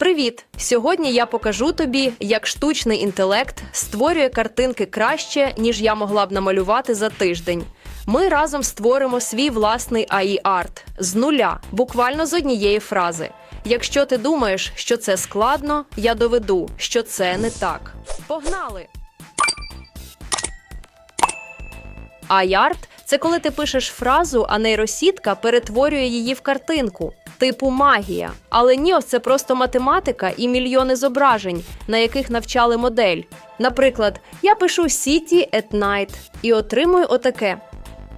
Привіт! Сьогодні я покажу тобі, як штучний інтелект створює картинки краще, ніж я могла б намалювати за тиждень. Ми разом створимо свій власний AI-арт з нуля, буквально з однієї фрази. Якщо ти думаєш, що це складно, я доведу, що це не так. Погнали! AI-арт – це коли ти пишеш фразу, а нейросітка перетворює її в картинку. Типу магія. Але ні, це просто математика і мільйони зображень, на яких навчали модель. Наприклад, я пишу City at night і отримую отаке.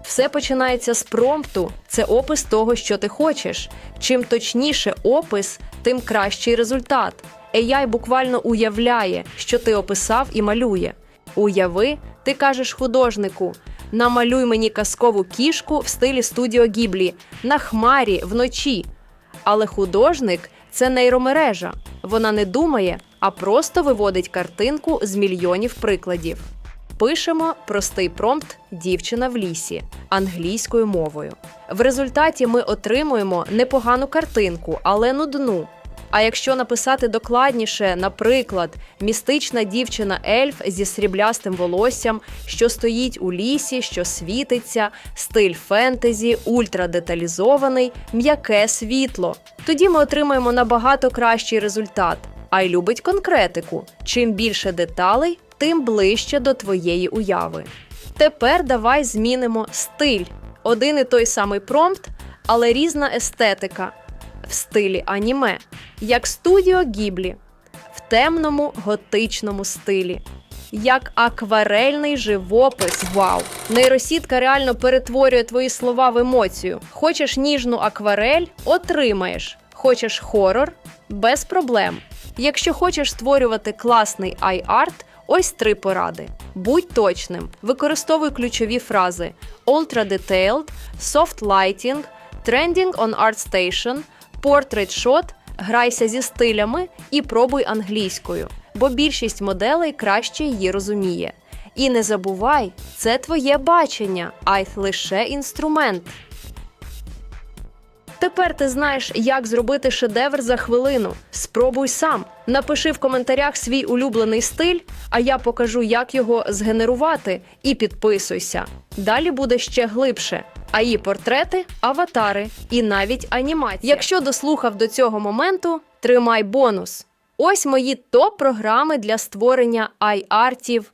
Все починається з промпту. Це опис того, що ти хочеш. Чим точніше опис, тим кращий результат. AI буквально уявляє, що ти описав і малює. Уяви, ти кажеш художнику: намалюй мені казкову кішку в стилі студіо Гіблі на хмарі вночі. Але художник це нейромережа. Вона не думає, а просто виводить картинку з мільйонів прикладів. Пишемо простий промпт Дівчина в лісі англійською мовою. В результаті ми отримуємо непогану картинку, але нудну. А якщо написати докладніше, наприклад, містична дівчина ельф зі сріблястим волоссям, що стоїть у лісі, що світиться, стиль фентезі, ультрадеталізований, м'яке світло. Тоді ми отримаємо набагато кращий результат. А й любить конкретику. Чим більше деталей, тим ближче до твоєї уяви. Тепер давай змінимо стиль. Один і той самий промпт, але різна естетика в стилі аніме, як студіо Гіблі, в темному готичному стилі, як акварельний живопис. Вау! Нейросітка реально перетворює твої слова в емоцію. Хочеш ніжну акварель отримаєш. Хочеш хорор без проблем. Якщо хочеш створювати класний ай-арт, ось три поради. Будь точним, використовуй ключові фрази: Ultra Detailed, Soft Lighting, Trending on ArtStation, Portrait Shot, грайся зі стилями і пробуй англійською, бо більшість моделей краще її розуміє. І не забувай, це твоє бачення, а й лише інструмент. Тепер ти знаєш, як зробити шедевр за хвилину. Спробуй сам. Напиши в коментарях свій улюблений стиль, а я покажу, як його згенерувати, і підписуйся. Далі буде ще глибше. АІ портрети, аватари і навіть анімація. Якщо дослухав до цього моменту, тримай бонус. Ось мої топ-програми для створення ай-артів.